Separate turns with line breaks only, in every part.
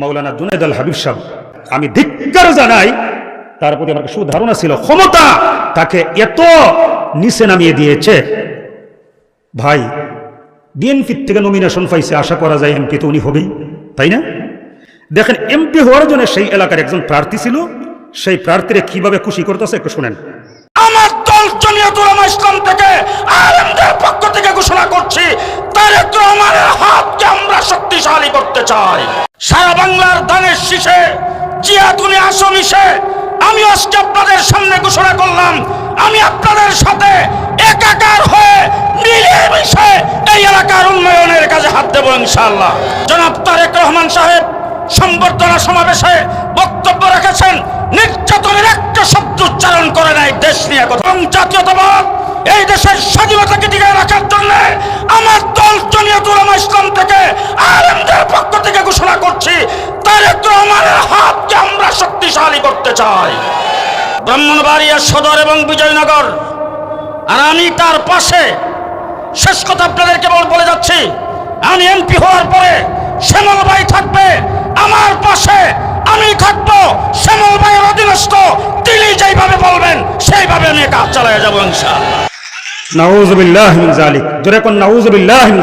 মাওলানা জুনাইদ আল হাবিব সাহেব, আমি ধিক্কার জানাই, তার প্রতি আমার সুধারণা ছিল, ক্ষমতা তাকে এত নিচে নামিয়ে দিয়েছে। ভাই বিএনপির থেকে নমিনেশন পাইছে, আশা করা যায় এমপি তো উনি হবেই, তাই না? দেখেন, এমপি হওয়ার জন্য সেই এলাকার একজন প্রার্থী ছিল, সেই প্রার্থীরা কীভাবে খুশি করতেছে একটু শুনেন।
আমার দল ইসলাম থেকে পক্ষ থেকে ঘোষণা করছি তারেক রহমানের হাতকে আমরা শক্তিশালী করতে চাই। সারা বাংলার দানের শীষে, জিয়াতুনি আসমিষে আমি আজকে আপনাদের সামনে ঘোষণা করলাম, আমি আপনাদের সাথে একাকার হয়ে মিলিয়ে মিশে এই এলাকার উন্নয়নের কাজে হাত দেবো ইনশাআল্লাহ। জনাব তারেক রহমান সাহেব, সংবর্ধনা সমাবেশে বক্তব্য রেখেছেন নির্যাতনের একটা শব্দ উচ্চারণ করে নাই দেশ নিয়ে কথা। জাতীয়তাবাদ এই দেশের স্বাধীনতাকে টিকিয়ে রাখার জন্য আমার দল উলামা ইসলাম থেকে আলেমদের পক্ষ থেকে ঘোষণা করছি, তারেক রহমানের হাতকে আমরা শক্তিশালী করতে চাই। ব্রাহ্মণবাড়িয়া সদর এবং বিজয়নগর। আর আমি তার পাশে, শেষ কথা আপনাদেরকে বলে যাচ্ছি, আমি এমপি হওয়ার পরে শ্যামল ভাই থাকবে, আমার পাশে আমি থাকব শ্যামল ভাইয়ের অধীনস্থ। তিনি যেইভাবে বলবেন, সেইভাবে আমি কাজ চালিয়ে যাব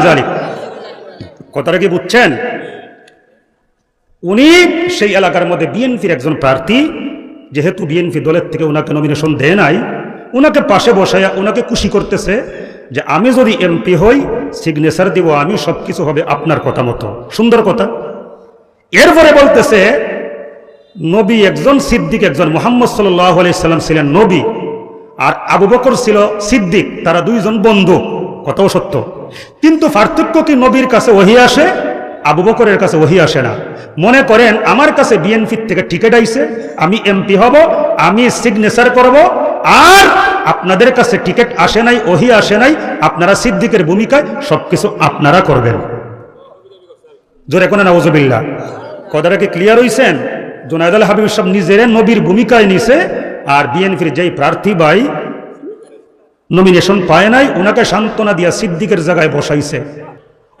জালিক কথাটা কি বুঝছেন? উনি সেই এলাকার মধ্যে বিএনপির একজন প্রার্থী, যেহেতু দলের থেকে ওনাকে নাই পাশে বসাইয়া ওনাকে খুশি করতেছে যে আমি যদি এমপি হই সিগনেচার দিব, আমি সব কিছু হবে আপনার কথা মতো। সুন্দর কথা। এরপরে বলতেছে নবী একজন, সিদ্দিক একজন। মোহাম্মদ সাল্লাম ছিলেন নবী। আর আবু বকর ছিল সিদ্দিক, তারা দুইজন বন্ধু। কথাও সত্য। কিন্তু পার্থক্য কি নবীর কাছে ওহি আসে? আবু বকরের কাছে ওহি আসে না। মনে করেন, আমার কাছে বিএনপির থেকে টিকিট আইছে, আমি এমপি হব, আমি সিগনেচার করব, আর আপনাদের কাছে টিকিট আসে নাই, ওহি আসে নাই, আপনারা সিদ্দিকের ভূমিকায় সবকিছু আপনারা করবেন। জোরে কোনে নওয়াজবিল্লা কথাটা কি ক্লিয়ার হইছেন? জোনায়দ আল হাবিব সব নিজের নবীর ভূমিকায় নিছে, আর বিএনপির যেই প্রার্থী ভাই নমিনেশন পায় নাই ওনাকে সান্ত্বনা দিয়া সিদ্দিকের জায়গায় বসাইছে।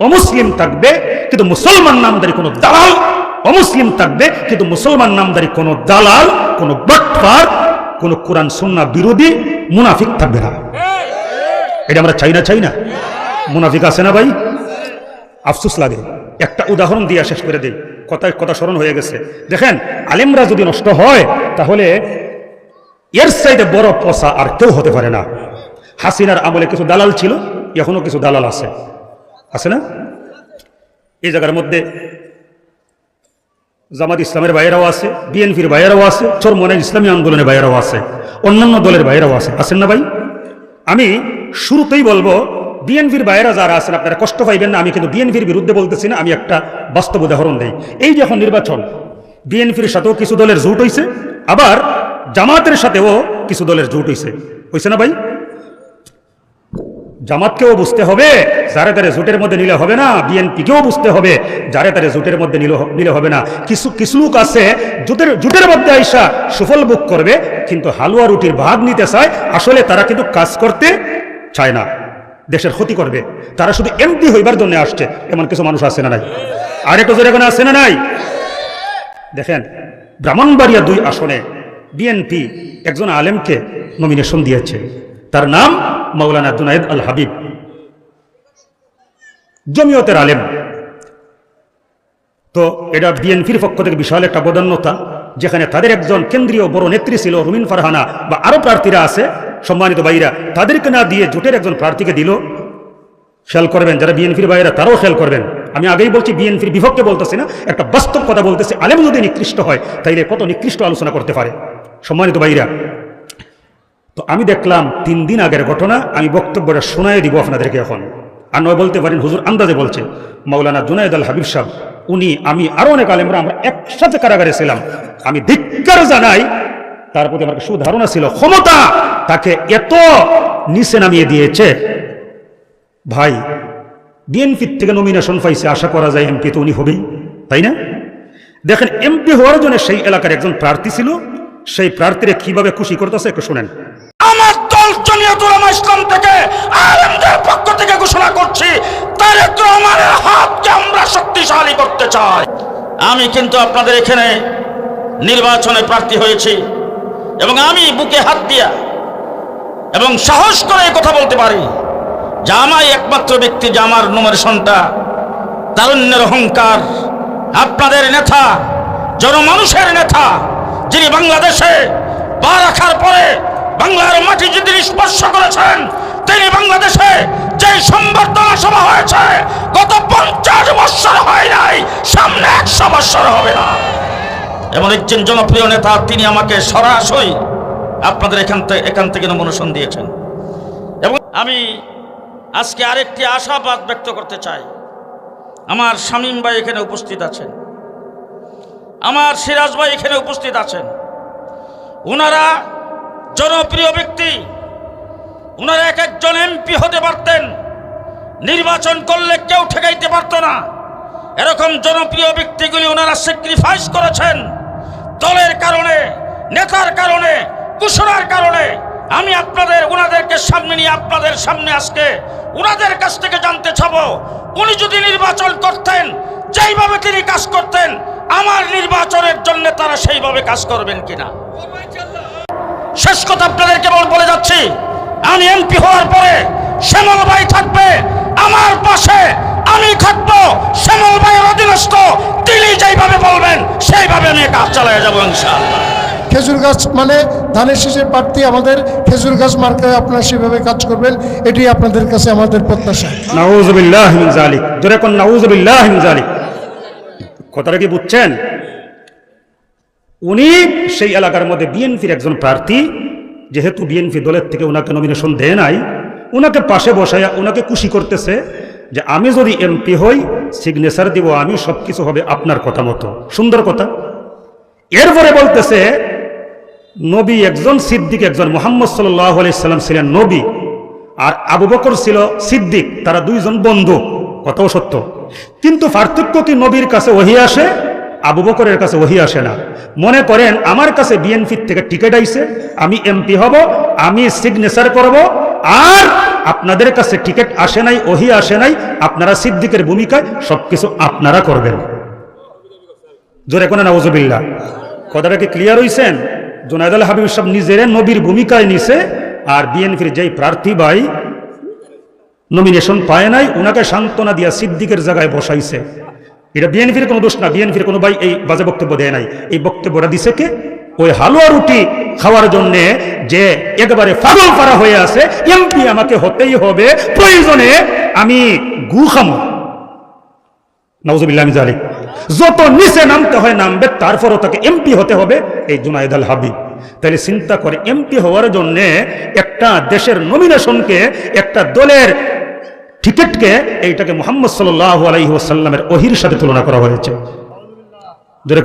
অমুসলিম থাকবে, কিন্তু মুসলমান নামদারি কোনো দালাল। অমুসলিম থাকবে, কিন্তু মুসলমান নামদারি কোনো দালাল, কোনো বটফার, কোনো কোরআন সন্না বিরোধী মুনাফিক থাকবে না। এটা আমরা চাই না চাই না। মুনাফিক আছে না ভাই? আফসুস লাগে। একটা উদাহরণ দিয়ে শেষ করে দেই। কথা কথা স্মরণ হয়ে গেছে। দেখেন, আলেমরা যদি নষ্ট হয়, তাহলে এর সাইডে বড় পচা আর কেউ হতে পারে না। হাসিনার আমলে কিছু দালাল ছিল, এখনও কিছু দালাল আছে। আছে না? এই জায়গার মধ্যে জামাত ইসলামের বাইরেও আছে, বিএনপির বাইরেও আছে চরমনের ইসলামী আন্দোলনের বাইরেও আছে, অন্যান্য দলের বাইরেও আছে। আছেন না ভাই? আমি শুরুতেই বলব বিএনপির বাইরে যারা আছেন, আপনারা কষ্ট পাইবেন না। আমি কিন্তু বিএনপির বিরুদ্ধে বলতেছি না, আমি একটা বাস্তব উদাহরণ দেই। এই যখন নির্বাচন বিএনপির সাথেও কিছু দলের জোট হইছে, আবার জামাতের সাথেও কিছু দলের জোট হইছে। হইছে না ভাই? জামাতকেও বুঝতে হবে, যারে তারে জোটের মধ্যে নিলে হবে না বিএনপিকেও বুঝতে হবে, যারে তারে জোটের মধ্যে নিলে নিলে হবে না। কিছু কিছু লোক আছে, জোটের জোটের মধ্যে আইসা সুফল বুক করবে, কিন্তু হালুয়া রুটির ভাগ নিতে চায়, আসলে তারা কিন্তু কাজ করতে চায় না। দেশের ক্ষতি করবে। তারা শুধু এমপি হইবার জন্য আসছে, এমন কিছু মানুষ আছে না নাই? আর একটু জোরে এখানে আছে না নাই? দেখেন, ব্রাহ্মণবাড়িয়া দুই আসনে বিএনপি একজন আলেমকে নমিনেশন দিয়েছে। তার নাম মৌলানা জুনাইদ আল হাবিব। জমিয়তের আলেম। তো এটা বিএনপির পক্ষ থেকে বিশাল একটা বদান্যতা, যেখানে তাদের একজন কেন্দ্রীয় বড় নেত্রী ছিল রুমিন ফারহানা বা আরও প্রার্থীরা আছে সম্মানিত ভাইরা, তাদেরকে না দিয়ে জোটের একজন প্রার্থীকে দিল? খেয়াল করবেন, যারা বিএনপির বাইরা তারাও খেয়াল করবেন। আমি আগেই বলছি, বিএনপির বিভক্তে বলতেছি না, একটা বাস্তব কথা বলতেছি। আলেম যদি নিকৃষ্ট হয়, তাইলে কত নিকৃষ্ট আলোচনা করতে পারে? সম্মানিত ভাইরা, তো আমি দেখলাম তিন দিন আগের ঘটনা, আমি বক্তব্যটা শোনায় দিব আপনাদেরকে এখন। আর নয় বলতে পারেন, হুজুর আন্দাজে বলছে, মাওলানা জুনায়দ আল হাবিব সাহেব, উনি, আমি আরও অনেক আলেমরা, আমরা একসাথে কারাগারে ছিলাম। আমি ধিক্কার জানাই তার প্রতি আমার সুধারণা ছিল, ক্ষমতা তাকে এত নিচে নামিয়ে দিয়েছে। ভাই বিএনপির থেকে নমিনেশন পাইছে, আশা করা যায় এমপি তো উনি হবেই, তাই না? দেখেন এমপি হওয়ার জন্য সেই এলাকার একজন প্রার্থী ছিল, সেই প্রার্থীরা কীভাবে খুশি করতেছে একটু শোনেন।
আমার দল ইসলাম থেকে পক্ষ থেকে ঘোষণা করছি, তারেক রহমানের হাতকে আমরা শক্তিশালী করতে চাই। আমি কিন্তু আপনাদের এখানে নির্বাচনে প্রার্থী হয়েছি। এবং আমি বুকে হাত দিয়া এবং সাহস করে কথা বলতে পারি যে আমাই একমাত্র ব্যক্তি, যে আমার নমিনেশনটা তারুণ্যের অহংকার, আপনাদের নেতা, জনমানুষের নেতা, যিনি বাংলাদেশে পা রাখার পরে বাংলার মাটি যদি স্পর্শ করেছেন, তিনি বাংলাদেশে যে সম্বর্ধনা সভা হয়েছে, গত পঞ্চাশ বৎসর হয় নাই, সামনে একশো বৎসর হবে না। এমন একজন জনপ্রিয় নেতা, তিনি আমাকে সরাসরি আপনাদের এখান থেকে এখান থেকে নমনোশন দিয়েছেন। এবং আমি আজকে আরেকটি আশাবাদ ব্যক্ত করতে চাই। আমার শামীম ভাই এখানে উপস্থিত আছেন। আমার সিরাজ ভাই এখানে উপস্থিত আছেন। ওনারা জনপ্রিয় ব্যক্তি। ওনারা এক একজন এমপি হতে পারতেন। নির্বাচন করলে কেউ ঠেকাইতে পারতো না। এরকম জনপ্রিয় ব্যক্তিগুলি ওনারা স্যাক্রিফাইস করেছেন। দলের কারণে, নেতার কারণে কুশলার কারণে আমি আপনাদের, ওনাদেরকে সামনে নিয়ে আপনাদের সামনে আজকে ওনাদের কাছ থেকে জানতে চাব, উনি যদি নির্বাচন করতেন, যেইভাবে তিনি কাজ করতেন, আমার নির্বাচনের জন্য তারা সেইভাবে কাজ করবেন কিনা? শেষ কথা আপনাদেরকে বলে যাচ্ছি, আমি এমপি হওয়ার পরে শ্যামল ভাই থাকবে আমার পাশে আমি থাকব শ্যামল ভাইয়ের অধীনস্থ। তিনি যেইভাবে বলবেন সেইভাবে আমি কাজ চালিয়ে যাব ইনশাআল্লাহ।
খেজুর গাছ মানে ধানের শীষের প্রার্থী আমাদের। খেজুর গাছ মার্কায় আপনারা সেভাবে কাজ করবেন এটি আপনাদের কাছে আমাদের প্রত্যাশা।
নাউজুবিল্লাহ মিন জালিক জোরে কোন নাউজুবিল্লাহ মিন জালিক কথাটা কি বুঝছেন? উনি সেই এলাকার মধ্যে বিএনপির একজন প্রার্থী যেহেতু বিএনপি দলের থেকে ওনাকে নমিনেশন দেয় নাই ওনাকে পাশে বসায়া ওনাকে খুশি করতেছে। যে আমি যদি এমপি হই সিগনেচার দিব আমি সব কিছু হবে আপনার কথা মতো। সুন্দর কথা। এরপরে বলতেছে, নবী একজন সিদ্দিক, একজন মোহাম্মদ সাল্লাম ছিলেন নবী, আর আবু বকর ছিল সিদ্দিক, তারা দুইজন বন্ধু, কথাও সত্য। কিন্তু পার্থক্য কি নবীর কাছে ওহি আসে, আবু বকরের কাছে ওহি আসে না। মনে করেন, আমার কাছে বিএনপির থেকে টিকিট আইছে, আমি এমপি হব, আমি সিগনেচার করব, আর আপনাদের কাছে টিকিট আসে নাই, ওহি আসে নাই, আপনারা সিদ্দিকের ভূমিকায় সবকিছু আপনারা করবেন। জোরে কোনে নওয়াজবিল্লা কথাটা কি ক্লিয়ার হইছেন? জোনায়দুল হাবিব সাহেব নিজের নবীর ভূমিকায় নিছে, আর বিএনপির যেই প্রার্থী ভাই নমিনেশন পায় নাই ওনাকে সান্ত্বনা দিয়া সিদ্দিকের জায়গায় বসাইছে। এটা বিএনপির কোনো দোষ না, বিএনপির কোনো ভাই এই বাজে বক্তব্য দেয় নাই। এই বক্তব্যটা দিছে কে? ওই হালুয়া রুটি খাওয়ার জন্য যে একেবারে পাগল পারা হয়ে আছে, এমপি আমাকে হতেই হবে, প্রয়োজনে আমি গু খামো। নওজবিল্লাহ জালিক যত নিচে নামতে হয় নামবে, তারপরও তাকে এমপি হতে হবে, এই জুনায়দ আল হাবিব। তাহলে চিন্তা করে, এমপি হওয়ার জন্য একটা দেশের নমিনেশনকে একটা দলের টিকিটকে, এইটাকে মোহাম্মদ সাল্লাহ আলাইসাল্লামের অহির সাথে তুলনা করা হয়েছে।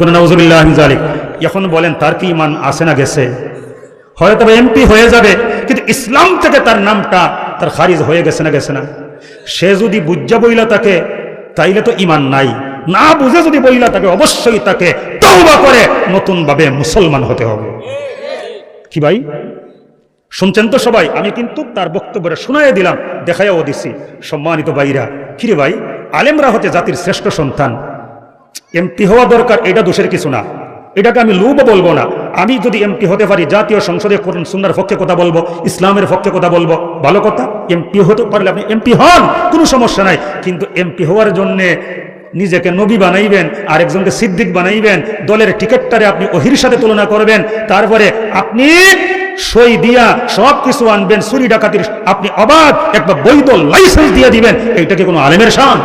কোনো নওজবিল্লাহ জালিক এখন বলেন, তার কি ইমান আসে না গেছে? হয়তো এমপি হয়ে যাবে, কিন্তু ইসলাম থেকে তার নামটা, তার খারিজ হয়ে গেছে না গেছে না। সে যদি বুজ্জা বইলা তাকে, তাইলে তো ইমান নাই। না বুঝে যদি বইলা তাকে, অবশ্যই তাকে তওবা করে নতুনভাবে মুসলমান হতে হবে। কি ভাই? শুনছেন তো সবাই? আমি কিন্তু তার বক্তব্যটা শুনাইয়া দিলাম, দেখাইয়াও দিছি। সম্মানিত ভাইরা, কিরে ভাই? আলেমরা হতে জাতির শ্রেষ্ঠ সন্তান। এমপি হওয়া দরকার, এটা দোষের কিছু না। এটাকে আমি লুব বলব না। আমি যদি এমপি হতে পারি, জাতীয় সংসদে কোরআন সুন্দর পক্ষে কথা বলব, ইসলামের পক্ষে কথা বলব, ভালো কথা, এমপি হতে পারলে আপনি এমপি হন, কোনো সমস্যা নাই। কিন্তু এমপি হওয়ার জন্যে নিজেকে নবী বানাইবেন আর একজনকে সিদ্দিক বানাইবেন, দলের টিকিটটারে আপনি ওহির সাথে তুলনা করবেন, তারপরে আপনি সই দিয়া সব কিছু আনবেন, চুরি ডাকাতির, আপনি অবাধ একটা বৈধ লাইসেন্স দিয়ে দিবেন, এইটা কি কোনো আলেমের শান?